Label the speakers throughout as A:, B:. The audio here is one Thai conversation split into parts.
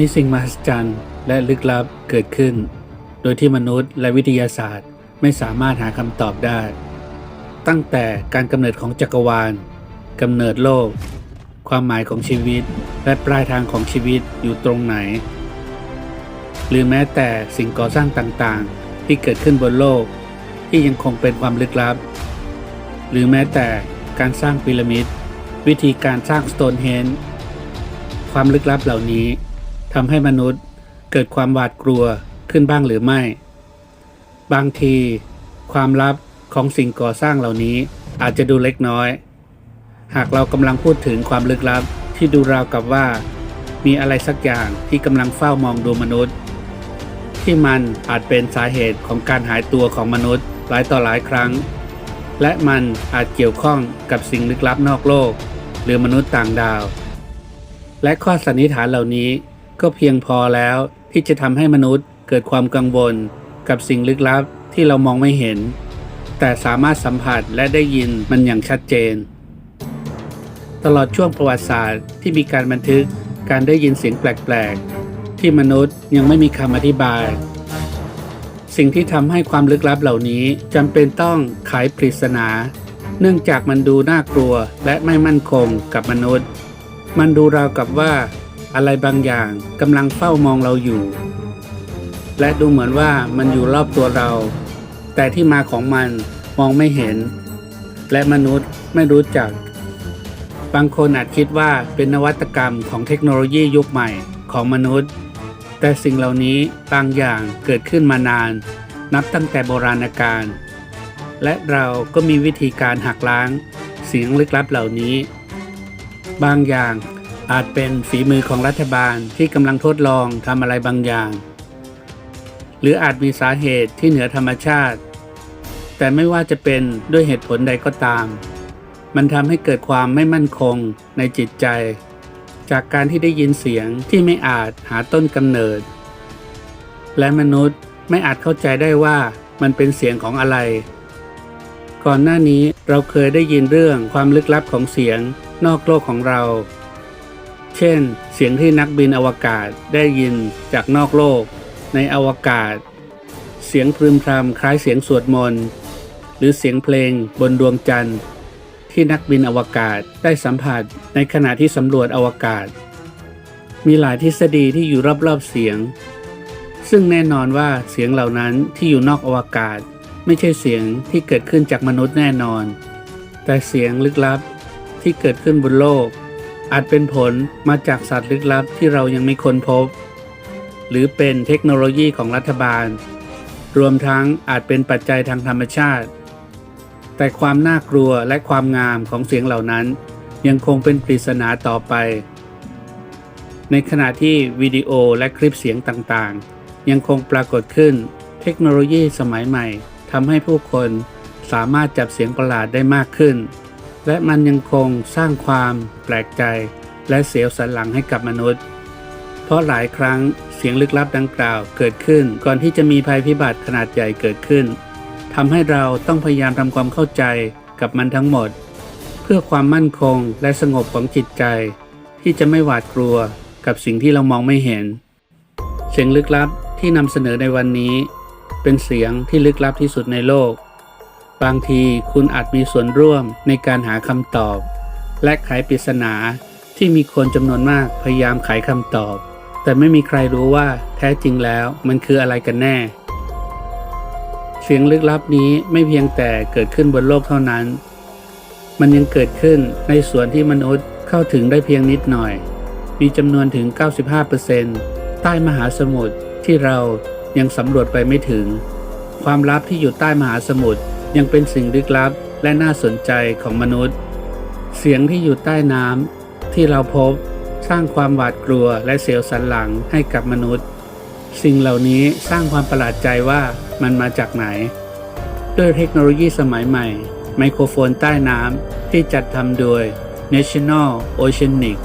A: มีสิ่งมหัศจรรย์และลึกลับเกิดขึ้น โดยที่มนุษย์และวิทยาศาสตร์ไม่สามารถหาคำตอบได้ ตั้งแต่การกำเนิดของจักรวาลกำเนิดโลก ความหมายของชีวิต และปลายทางของชีวิตอยู่ตรงไหน หรือแม้แต่สิ่งก่อสร้างต่างๆ ที่เกิดขึ้นบนโลก ที่ยังคงเป็นความลึกลับ หรือแม้แต่การสร้างพีระมิด วิธีการสร้างสโตนเฮนจ์ความลึกลับเหล่านี้ ทำให้มนุษย์เกิดความหวาดกลัวขึ้นบ้างหรือไม่ บางที ความลับของสิ่งก่อสร้างเหล่านี้อาจจะดูเล็กน้อย หากเรากำลังพูดถึงความลึกลับที่ดูราวกับว่า มีอะไรสักอย่างที่กำลังเฝ้ามองดูมนุษย์ ที่มันอาจเป็นสาเหตุของการหายตัวของมนุษย์หลายต่อหลายครั้ง และมันอาจเกี่ยวข้องกับสิ่งลึกลับนอกโลก หรือมนุษย์ต่างดาว และข้อสันนิษฐานเหล่านี้ ก็เพียงพอแล้วที่จะทำให้มนุษย์เกิดความกังวลกับสิ่งลึกลับที่เรามองไม่เห็น แต่สามารถสัมผัสและได้ยินมันอย่างชัดเจน ตลอดช่วงประวัติศาสตร์ที่มีการบันทึกการได้ยินเสียงแปลกๆ ที่มนุษย์ยังไม่มีคำอธิบาย สิ่งที่ทำให้ความลึกลับเหล่านี้จำเป็นต้องไขปริศนา เนื่องจากมันดูน่ากลัวและไม่มั่นคงกับมนุษย์ มันดูราวกับว่า อะไรบางอย่างกำลังเฝ้ามองเราอยู่ และดูเหมือนว่ามันอยู่รอบตัวเรา แต่ที่มาของมันมองไม่เห็น และมนุษย์ไม่รู้จัก บางคนอาจคิดว่าเป็นนวัตกรรมของเทคโนโลยียุคใหม่ของมนุษย์ แต่สิ่งเหล่านี้บางอย่างเกิดขึ้นมานาน นับตั้งแต่โบราณกาลและเราก็มีวิธีการหักล้าง เสียงลึกลับเหล่านี้ บางอย่าง อาจเป็นฝีมือของรัฐบาลที่กำลังทดลองทำอะไรบางอย่าง หรืออาจมีสาเหตุที่เหนือธรรมชาติ แต่ไม่ว่าจะเป็นด้วยเหตุผลใดก็ตาม มันทำให้เกิดความไม่มั่นคงในจิตใจ จากการที่ได้ยินเสียงที่ไม่อาจหาต้นกำเนิด และมนุษย์ไม่อาจเข้าใจได้ว่ามันเป็นเสียงของอะไร ก่อนหน้านี้เราเคยได้ยินเรื่องความลึกลับของเสียงนอกโลกของเรา เช่น เสียงที่นักบินอวกาศได้ยินจากนอกโลก ในอวกาศ เสียงพรึมพรำคล้ายเสียงสวดมนต์หรือเสียงเพลงบนดวงจันทร์ ที่นักบินอวกาศได้สัมผัสในขณะที่สำรวจอวกาศ มีหลายทฤษฎีที่อยู่รอบๆเสียง ซึ่งแน่นอนว่าเสียงเหล่านั้นที่อยู่นอกอวกาศ ไม่ใช่เสียงที่เกิดขึ้นจากมนุษย์แน่นอน แต่เสียงลึกลับที่เกิดขึ้นบนโลก อาจเป็นผลมาจากสัตว์ลึกลับที่เรายังไม่ค้นพบ หรือเป็นเทคโนโลยีของรัฐบาล รวมทั้งอาจเป็นปัจจัยทางธรรมชาติ แต่ความน่ากลัวและความงามของเสียงเหล่านั้น ยังคงเป็นปริศนาต่อไป ในขณะที่วิดีโอและคลิปเสียงต่างๆ ยังคงปรากฏขึ้น เทคโนโลยีสมัยใหม่ทำให้ผู้คนสามารถจับเสียงประหลาดได้มากขึ้น และมันยังคงสร้างความแปลกใจ และเสียวสันหลังให้กับมนุษย์ เพราะหลายครั้งเสียงลึกลับดังกล่าวเกิดขึ้นก่อนที่จะมีภัยพิบัติขนาดใหญ่เกิดขึ้นทำให้เราต้องพยายามทำความเข้าใจกับมันทั้งหมด เพื่อความมั่นคงและสงบของจิตใจ ที่จะไม่หวาดกลัวกับสิ่งที่เรามองไม่เห็น เสียงลึกลับที่นำเสนอในวันนี้ เป็นเสียงที่ลึกลับที่สุดในโลก บางทีคุณอาจมีส่วนร่วมในการหาคำตอบ และไขปริศนาที่มีคนจำนวนมากพยายามไขคำตอบ แต่ไม่มีใครรู้ว่าแท้จริงแล้วมันคืออะไรกันแน่ เสียงลึกลับนี้ไม่เพียงแต่เกิดขึ้นบนโลกเท่านั้น มันยังเกิดขึ้นในส่วนที่มนุษย์เข้าถึงได้เพียงนิดหน่อย มีจำนวนถึง 95%ใต้มหาสมุทรที่เรายังสำรวจไปไม่ถึง ความลับที่อยู่ใต้มหาสมุทร ยังเป็นสิ่งลึกลับและน่าสนใจของมนุษย์ เสียงที่อยู่ใต้น้ำที่เราพบสร้างความหวาดกลัวและเสียวสันหลังให้กับมนุษย์ สิ่งเหล่านี้สร้างความประหลาดใจว่ามันมาจากไหน ด้วยเทคโนโลยีสมัยใหม่ ไมโครโฟนใต้น้ำที่จัดทำโดย National Oceanic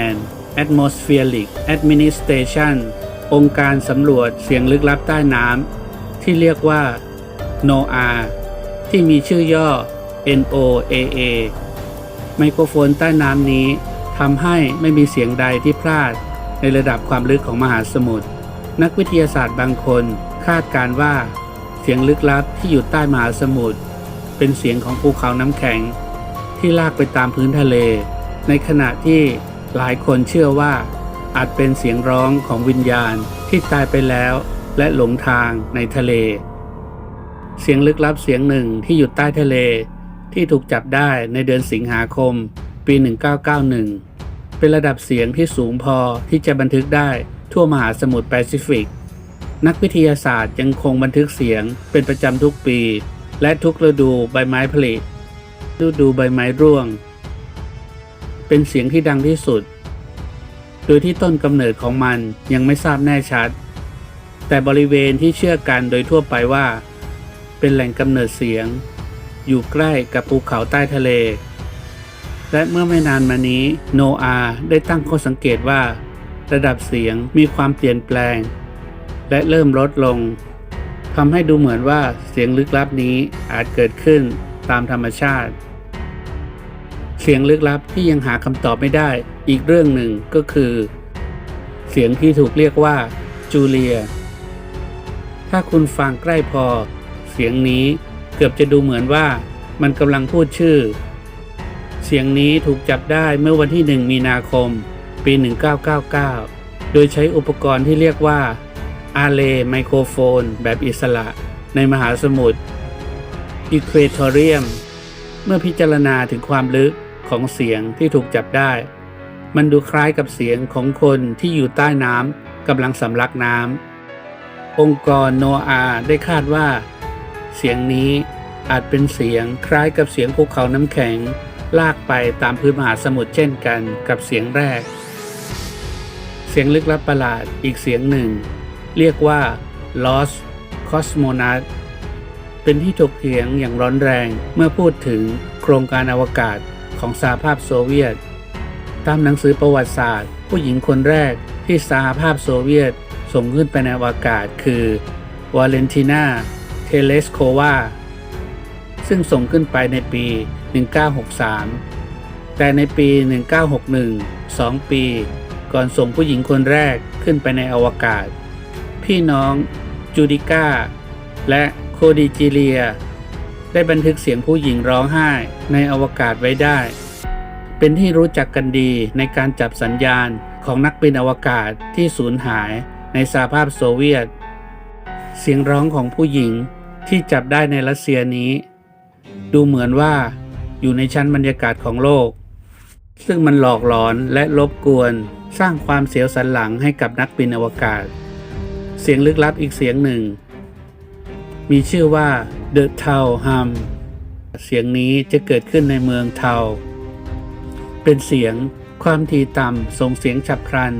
A: and Atmospheric Administration องค์การสำรวจเสียงลึกลับใต้น้ำที่เรียกว่า NOAA ที่มีชื่อย่อ NOAA ไมโครโฟนใต้น้ำนี้ทำให้ไม่มีเสียงใดที่พลาดในระดับความลึกของมหาสมุทร นักวิทยาศาสตร์บางคนคาดการว่า เสียงลึกลับที่อยู่ใต้มหาสมุทรเป็นเสียงของภูเขาน้ำแข็ง ที่ลากไปตามพื้นทะเล ในขณะที่หลายคนเชื่อว่า อาจเป็นเสียงร้องของวิญญาณที่ตายไปแล้ว และหลงทางในทะเล เสียงลึกลับเสียงหนึ่งที่อยู่ใต้ทะเล ที่ถูกจับได้ในเดือนสิงหาคม ปี 1991 เป็นระดับเสียงที่สูงพอที่จะบันทึกได้ทั่วมหาสมุทรแปซิฟิก นักวิทยาศาสตร์ยังคงบันทึกเสียงเป็นประจำทุกปี และทุกฤดูใบไม้ผลิฤดูใบไม้ร่วง เป็นเสียงที่ดังที่สุด โดยที่ต้นกำเนิดของมันยังไม่ทราบแน่ชัด แต่บริเวณที่เชื่อกันโดยทั่วไปว่า เป็นแหล่งกำเนิดเสียง อยู่ใกล้กับภูเขาใต้ทะเล และเมื่อไม่นานมานี้โนอาได้ตั้งข้อสังเกตว่า ระดับเสียงมีความเปลี่ยนแปลง และเริ่มลดลงทำให้ดูเหมือนว่าเสียงลึกลับนี้อาจเกิดขึ้นตามธรรมชาติ เสียงลึกลับที่ยังหาคำตอบไม่ได้อีกเรื่องหนึ่งก็คือ เสียงที่ถูกเรียกว่าจูเลีย ถ้าคุณฟังใกล้พอ เสียงนี้เกือบจะดูเหมือนว่ามันกำลังพูดชื่อ เสียงนี้ถูกจับได้เมื่อวันที่ 1 มีนาคม ปี 1999 โดยใช้อุปกรณ์ที่เรียกว่าอาเลไมโครโฟน แบบอิสระในมหาสมุทรอีควเทอเรียม เมื่อพิจารณาถึงความลึกของเสียงที่ถูกจับได้ มันดูคล้ายกับเสียงของคนที่อยู่ใต้น้ำกำลังสำลักน้ำองค์กรโนอาได้คาดว่า เสียงนี้อาจเป็นเสียงคล้ายกับเสียงภูเขาน้ำแข็ง ลากไปตามพื้นมหาสมุทรเช่นกันกับเสียงแรก เสียงลึกลับประหลาดอีกเสียงหนึ่ง เรียกว่า Lost Cosmonaut เป็นที่ถกเถียงอย่างร้อนแรงเมื่อพูดถึงโครงการอวกาศของสหภาพโซเวียต ตามหนังสือประวัติศาสตร์ ผู้หญิงคนแรกที่สหภาพโซเวียตส่งขึ้นไปในอวกาศคือวาเลนตินา เทเลสโควาซึ่งส่งขึ้นไปในปี 1963 แต่ในปี 1961 2 ปี ก่อนส่งผู้หญิงคนแรกขึ้นไปในอวกาศ พี่น้องจูดิก้าและโคดิจิเลีย ได้บันทึกเสียงผู้หญิงร้องไห้ในอวกาศไว้ได้ เป็นที่รู้จักกันดีในการจับสัญญาณของนักบินอวกาศที่สูญหายในสหภาพโซเวียต เสียงร้องของผู้หญิง ที่จับได้ในรัสเซียนี้ ดูเหมือนว่าอยู่ในชั้นบรรยากาศของโลก ซึ่งมันหลอกหลอนและรบกวนสร้างความเสียวสันหลังให้กับนักบินอวกาศ เสียงลึกลับอีกเสียงหนึ่ง มีชื่อว่า The Tau Hum เสียงนี้จะเกิดขึ้นในเมืองเทาเป็นเสียงความถี่ต่ำส่งเสียงฉับพลัน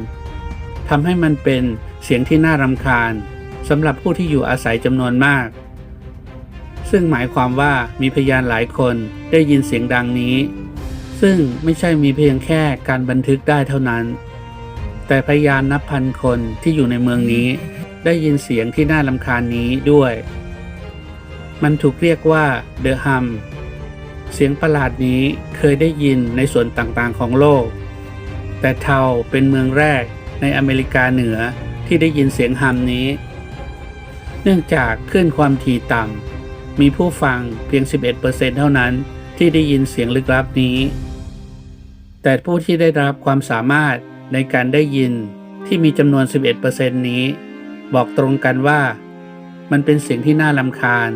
A: ทำให้มันเป็นเสียงที่น่ารำคาญสำหรับผู้ที่อยู่อาศัยจำนวนมาก ซึ่งหมายความว่ามีพยานหลายคนได้ยินเสียงดังนี้ ซึ่งไม่ใช่มีเพียงแค่การบันทึกได้เท่านั้น แต่พยานนับพันคนที่อยู่ในเมืองนี้ ได้ยินเสียงที่น่ารำคาญนี้ด้วย มันถูกเรียกว่า The Hum เสียงประหลาดนี้เคยได้ยินในส่วนต่างๆของโลก แต่เทาเป็นเมืองแรกในอเมริกาเหนือที่ได้ยินเสียงฮัมนี้ เนื่องจากคลื่นความถี่ต่ำ มีผู้ฟังเพียง 11%เท่านั้นที่ได้ยินเสียงลึกลับนี้ แต่ผู้ที่ได้รับความสามารถในการได้ยินที่มีจำนวน 11%นี้ บอกตรงกันว่า มันเป็นเสียงที่น่ารำคาญ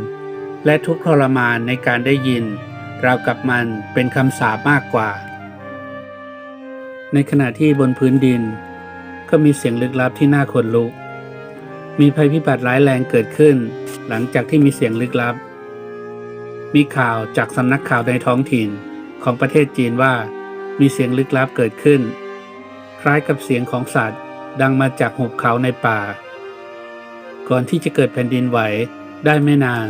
A: และทุกข์ทรมานในการได้ยิน ราวกับมันเป็นคำสาปมากกว่า ในขณะที่บนพื้นดิน ก็มีเสียงลึกลับที่น่าขนลุก มีภัยพิบัติร้ายแรงเกิดขึ้น หลังจากที่มีเสียงลึกลับ มีข่าวจากสำนักข่าวในท้องถิ่นของประเทศจีนว่า มีเสียงลึกลับเกิดขึ้น คล้ายกับเสียงของสัตว์ ดังมาจากหุบเขาในป่า ก่อนที่จะเกิดแผ่นดินไหวได้ไม่นาน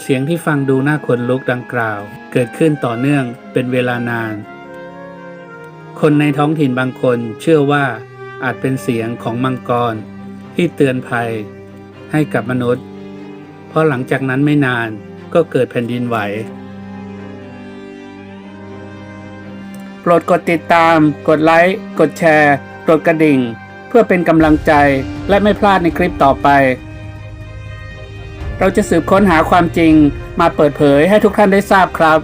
A: เสียงที่ฟังดูน่าขนลุกดังกล่าว เกิดขึ้นต่อเนื่องเป็นเวลานาน คนในท้องถิ่นบางคนเชื่อว่าอาจเป็นเสียงของมังกร ที่เตือนภัยให้กับมนุษย์ เพราะหลังจากนั้นไม่นานก็เกิดแผ่นดินไหว โปรดกดติดตาม กดไลค์ กดแชร์ กดกระดิ่ง เพื่อเป็นกำลังใจและไม่พลาดในคลิปต่อไป เราจะสืบค้นหาความจริงมาเปิดเผยให้ทุกท่านได้ทราบครับ